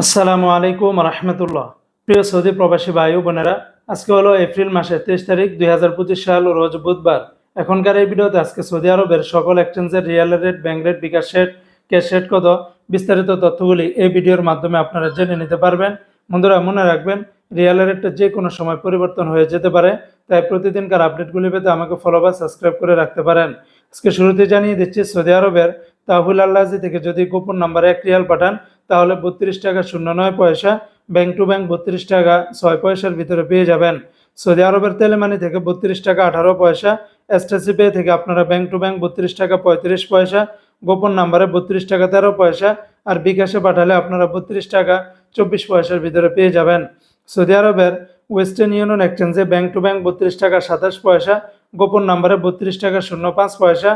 আসসালামু আলাইকুম রহমতুল্লাহ। প্রিয় সৌদি প্রবাসী ভাই বোনেরা, আজকে হলো এপ্রিল মাসের তেইশ তারিখ দুই হাজার পঁচিশ সাল, রোজ বুধবার। এখনকার এই ভিডিওতে আজকে সৌদি আরবের সকল এক্সচেঞ্জের real rate, bank rate, bKash rate, cash rate কত, বিস্তারিত তথ্যগুলি এই ভিডিওর মাধ্যমে আপনারা জেনে নিতে পারবেন। বন্ধুরা, মনে রাখবেন, রিয়েল রেটটা যে কোনো সময় পরিবর্তন হয়ে যেতে পারে, তাই প্রতিদিনকার আপডেটগুলি পেতে আমাকে ফলো বা সাবস্ক্রাইব করে রাখতে পারেন। আজকে শুরুতে জানিয়ে দিচ্ছি, সৌদি আরবের তাহুল আল্লাহি থেকে যদি গোপন নাম্বারে এক রিয়াল পাঠান তাহলে বত্রিশ টাকা শূন্য নয় পয়সা ব্যাংক টু ব্যাংক বত্রিশ টাকা ছয় পয়সার ভিতরে পেয়ে যাবেন। সৌদি আরবের তেলেমানি থেকে বত্রিশ টাকা আঠারো পয়সা এসটিসি পে থেকে আপনারা ব্যাংক টু ব্যাংক বত্রিশ টাকা পঁয়ত্রিশ পয়সা, গোপন নাম্বারে বত্রিশ টাকা তেরো পয়সা, আর বিকাশে পাঠালে আপনারা বত্রিশ টাকা চব্বিশ পয়সার ভিতরে পেয়ে যাবেন। সৌদি আরবের ওয়েস্টার্ন ইউনিয়ন এক্সচেঞ্জে ব্যাংক টু ব্যাংক বত্রিশ টাকা সাতাশ পয়সা, গোপন নাম্বারে বত্রিশ টাকা শূন্য পাঁচ পয়সা,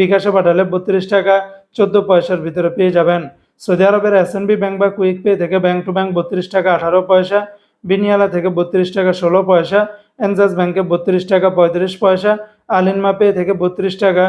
বিকাশে পাঠালে বত্রিশ টাকা চোদ্দ পয়সার ভিতরে পেয়ে যাবেন। সৌদি আরবের এসএনবি ব্যাংক বা কুইক পে থেকে ব্যাংক টু ব্যাংক বত্রিশ টাকা আঠারো পয়সা বিনিয়ালা থেকে বত্রিশ টাকা ষোলো পয়সা এনজাস ব্যাংকে বত্রিশ টাকা পঁয়ত্রিশ পয়সা আলিনমা পে থেকে বত্রিশ টাকা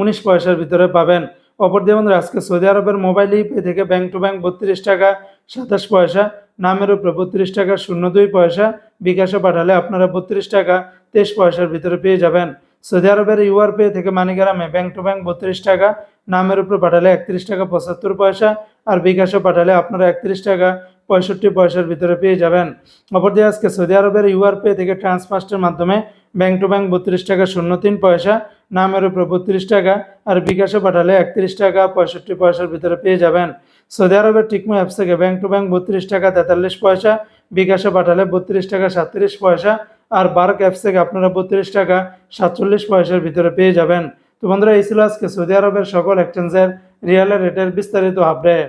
উনিশ পয়সার ভিতরে পাবেন। অপর দিয়ে বন্ধুরা, আজকে সৌদি আরবের মোবাইল পে থেকে ব্যাংক টু ব্যাংক বত্রিশ টাকা সাতাশ পয়সা, নামের উপরে বত্রিশ টাকা শূন্য দুই পয়সা, বিকাশে পাঠালে আপনারা বত্রিশ টাকা তেইশ পয়সার ভিতরে পেয়ে যাবেন। সৌদি আরবের ইউআর পে থেকে মানিগ্রামে ব্যাংক টু ব্যাংক বত্রিশ টাকা, নামের উপরে পাঠালে একত্রিশ টাকা পঁচাত্তর পয়সা আর বিকাশে পাঠালে আপনারা একত্রিশ টাকা পঁয়ষট্টি পয়সার ভিতরে পেয়ে যাবেন। অপরদিকে আজকে সৌদি আরবের ইউআর পে থেকে ট্রান্সফার্স্টের মাধ্যমে ব্যাংক টু ব্যাংক বত্রিশ টাকা শূন্য তিন পয়সা, নামের উপরে বত্রিশ টাকা আর বিকাশে পাঠালে একত্রিশ টাকা পঁয়ষট্টি পয়সার ভিতরে পেয়ে যাবেন। সৌদি আরবের টিকমো অ্যাপস থেকে ব্যাংক টু ব্যাংক বত্রিশ টাকা তেতাল্লিশ পয়সা, বিকাশে পাঠালে বত্রিশ টাকা সাতত্রিশ পয়সা আর বার্ক অ্যাপস থেকে আপনারা বত্রিশ টাকা সাতচল্লিশ পয়সার ভিতরে পেয়ে যাবেন। তো বন্ধুরা, এই ছিল আজকে সৌদি আরবের সকল এক্সচেঞ্জের রিয়ালের রেটের বিস্তারিত আপডেট